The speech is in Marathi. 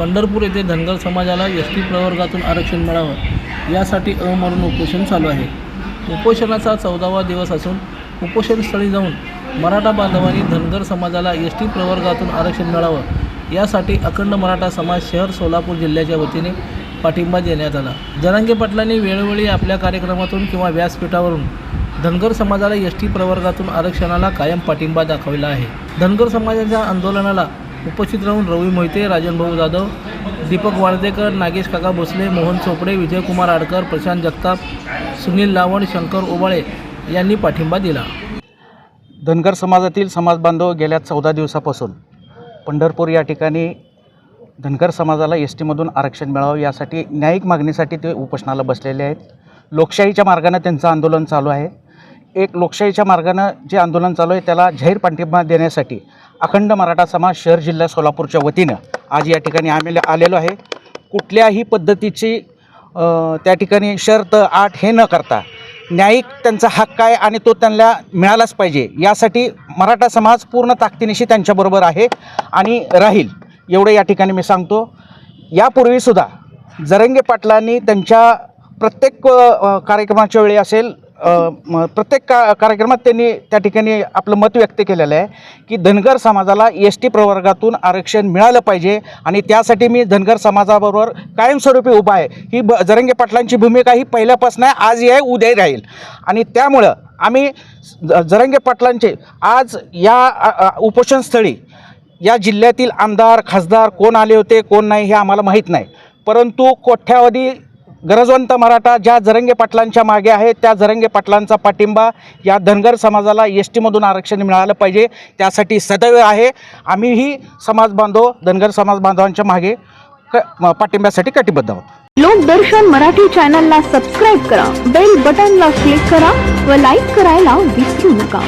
पंढरपूर येथे धनगर समाजाला एस टी प्रवर्गातून आरक्षण मिळावं यासाठी अमरण उपोषण चालू आहे. उपोषणाचा चौदावा दिवस असून उपोषणस्थळी जाऊन मराठा बांधवांनी धनगर समाजाला एस टी प्रवर्गातून आरक्षण मिळावं यासाठी अखंड मराठा समाज शहर सोलापूर जिल्ह्याच्या वतीने पाठिंबा देण्यात आला. जरांगे पाटलांनी वेळोवेळी आपल्या कार्यक्रमातून किंवा व्यासपीठावरून धनगर समाजाला एस टी प्रवर्गातून आरक्षणाला कायम पाठिंबा दाखवला आहे. धनगर समाजाच्या आंदोलनाला उपस्थित राहून रवी मोहिते राजनभाऊ जाधव दीपक वाळदेकर नागेश काका भोसले मोहन चोपडे विजयकुमार आडकर प्रशांत जगताप सुनील लावण शंकर ओबाळे यांनी पाठिंबा दिला. धनगर समाजातील समाजबांधव गेल्या चौदा दिवसापासून पंढरपूर या ठिकाणी धनगर समाजाला एस टीमधून आरक्षण मिळावं यासाठी न्यायिक मागणीसाठी ते उपोषणाला बसलेले आहेत. लोकशाहीच्या मार्गानं त्यांचं आंदोलन चालू आहे. एक लोकशाहीच्या मार्गानं जे आंदोलन चालू आहे त्याला जाहीर पाठिंबा देण्यासाठी अखंड मराठा समाज शहर जिल्हा सोलापूरच्या वतीनं आज या ठिकाणी आम्ही आलेलो आहे. कुठल्याही पद्धतीची त्या ठिकाणी शर्त आठ हे न करता न्यायिक त्यांचा हक्क आहे आणि तो त्यांना मिळालाच पाहिजे यासाठी मराठा समाज पूर्ण ताकदीनिशी त्यांच्याबरोबर आहे आणि राहील एवढं या ठिकाणी मी सांगतो. यापूर्वीसुद्धा जरंगे पाटलांनी त्यांच्या प्रत्येक कार्यक्रमाच्या वेळी असेल प्रत्येक का कार्यक्रमात त्यांनी त्या ठिकाणी आपलं मत व्यक्त केलेलं आहे की धनगर समाजाला एस टी प्रवर्गातून आरक्षण मिळालं पाहिजे आणि त्यासाठी मी धनगर समाजाबरोबर कायमस्वरूपी उभा आहे. ही ब जरंगे पाटलांची भूमिका ही पहिल्यापासून आहे आज आहे उद्याही राहील. आणि त्यामुळं आम्ही ज- जरंगे पाटलांचे आज या उपोषणस्थळी या जिल्ह्यातील आमदार खासदार कोण आले होते कोण नाही हे आम्हाला माहीत नाही. परंतु कोठ्यावधी गरजवंत मराठा ज्या जरंगे पाटलांच्या मागे आहे त्या जरंगे पाटलांचा पाठिंबा या धनगर समाजाला एस टीमधून आरक्षण मिळालं पाहिजे. त्यासाठी सदैव आहे. आम्हीही समाज बांधव धनगर समाज बांधवांच्या मागे क पाठिंब्यासाठी कटिबद्ध आहोत. लोकदर्शन मराठी चॅनलला सबस्क्राईब करा बेल बटनला क्लिक करा व लाईक करायला विसरू नका.